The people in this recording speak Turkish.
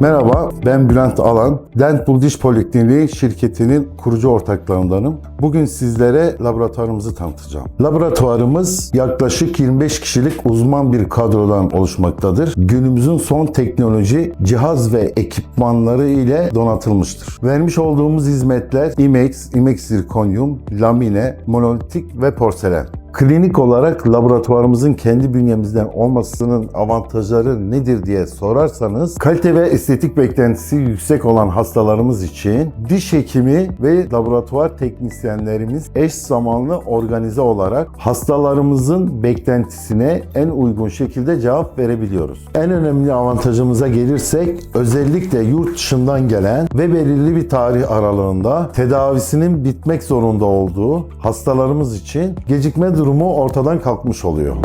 Merhaba, ben Bülent Alan. Dentbul Diş Polikliniği şirketinin kurucu ortaklarındanım. Bugün sizlere laboratuvarımızı tanıtacağım. Laboratuvarımız yaklaşık 25 kişilik uzman bir kadrodan oluşmaktadır. Günümüzün son teknoloji, cihaz ve ekipmanları ile donatılmıştır. Vermiş olduğumuz hizmetler IMEX, IMEX zirkonyum, lamine, monolitik ve porselen. Klinik olarak laboratuvarımızın kendi bünyemizden olmasının avantajları nedir diye sorarsanız kalite ve estetik beklentisi yüksek olan hastalarımız için diş hekimi ve laboratuvar teknisyenlerimiz eş zamanlı organize olarak hastalarımızın beklentisine en uygun şekilde cevap verebiliyoruz. En önemli avantajımıza gelirsek özellikle yurt dışından gelen ve belirli bir tarih aralığında tedavisinin bitmek zorunda olduğu hastalarımız için gecikme durumu ortadan kalkmış oluyor.